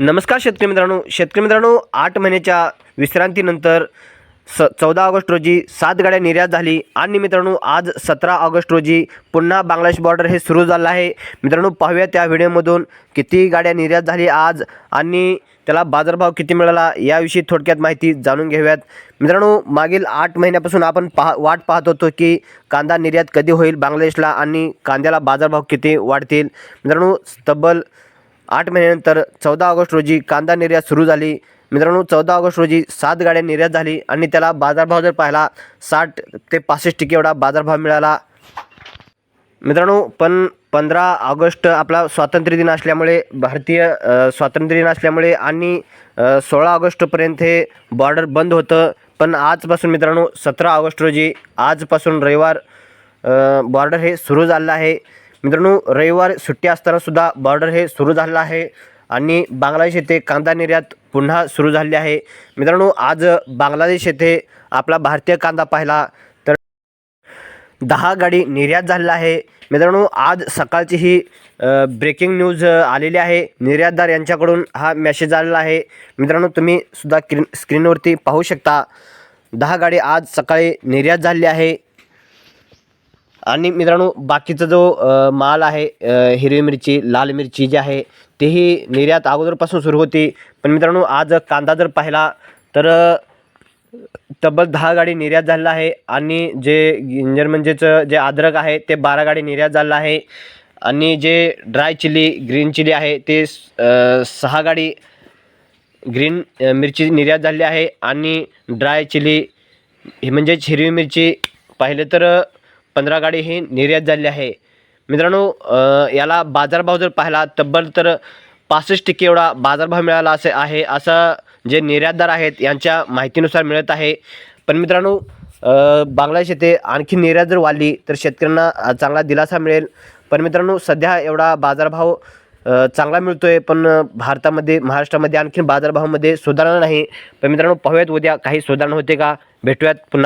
नमस्कार शेतकरी मित्रांनो. शेतकरी मित्रांनो आठ महिन्याच्या विश्रांतीनंतर स चौदा ऑगस्ट रोजी सात गाड्या निर्यात झाली आणि मित्रांनो आज सतरा ऑगस्ट रोजी पुन्हा बांगलादेश बॉर्डर हे सुरू झालं आहे. मित्रांनो पाहूया त्या व्हिडिओमधून किती गाड्या निर्यात झाली आज आणि त्याला बाजारभाव किती मिळाला याविषयी थोडक्यात माहिती जाणून घेऊयात. मित्रांनो मागील आठ महिन्यापासून आपण पहा वाट पाहत होतो की कांदा निर्यात कधी होईल बांगलादेशला आणि कांद्याला बाजारभाव किती वाढतील. मित्रांनो तब्बल आठ महिन्यानंतर चौदा ऑगस्ट रोजी कांदा निर्यात सुरू झाली. मित्रांनो चौदा ऑगस्ट रोजी सात गाड्या निर्यात झाली आणि त्याला बाजारभाव जर पाहिला साठ ते पासष्ट टक्के एवढा बाजारभाव मिळाला. मित्रांनो पण पंधरा ऑगस्ट आपला स्वातंत्र्य दिन असल्यामुळे भारतीय स्वातंत्र्य दिन असल्यामुळे आणि सोळा ऑगस्टपर्यंत हे बॉर्डर बंद होतं. पण आजपासून मित्रांनो सतरा ऑगस्ट रोजी आजपासून रविवार बॉर्डर हे सुरू झालेलं आहे. मित्रांनो रविवार सुट्टी असताना सुद्धा बॉर्डर हे सुरू झालेलं आहे आणि बांगलादेश येथे कांदा निर्यात पुन्हा सुरू झाली आहे. मित्रांनो आज बांगलादेश येथे आपला भारतीय कांदा पाहिला तर दहा गाडी निर्यात झालेला आहे. मित्रांनो आज सकाळची ही ब्रेकिंग न्यूज आलेली आहे. निर्यातदार यांच्याकडून हा मेसेज आलेला आहे. मित्रांनो तुम्ही सुद्धा क्रीन स्क्रीनवरती पाहू शकता. दहा गाडी आज सकाळी निर्यात झालेली आहे. आणि मित्रांनो बाकीचा जो माल आहे हिरवी मिरची लाल मिरची जी आहे तेही निर्यात अगोदरपासून सुरू होती. पण मित्रांनो आज कांदा जर पाहिला तर तब्बल दहा गाडी निर्यात झालेला आहे. आणि जे गिंजर म्हणजेच जे अद्रक आहे ते बारा गाडी निर्यात झालेलं आहे. आणि जे ड्राय चिली ग्रीन चिली आहे ते सहा गाडी ग्रीन मिरची निर्यात झालेली आहे. आणि ड्राय चिली हे म्हणजेच हिरवी मिरची पाहिले तर पंधरा गाडी ही निर्यात झालेली आहे. मित्रांनो याला बाजारभाव जर पाहिला तब्बल तर पासष्ट टक्के एवढा बाजारभाव मिळाला असे आहे असं जे निर्यातदार आहेत यांच्या माहितीनुसार मिळत आहे. पण मित्रांनो बांगलादेश येथे आणखी निर्यात जर वाढली तर शेतकऱ्यांना चांगला दिलासा मिळेल. पण मित्रांनो सध्या एवढा बाजारभाव चांगला मिळतो आहे पण भारतामध्ये महाराष्ट्रामध्ये आणखी बाजारभावामध्ये सुधारणा नाही. पण मित्रांनो पाहूयात उद्या काही सुधारणा होते का? भेटूयात पुन्हा.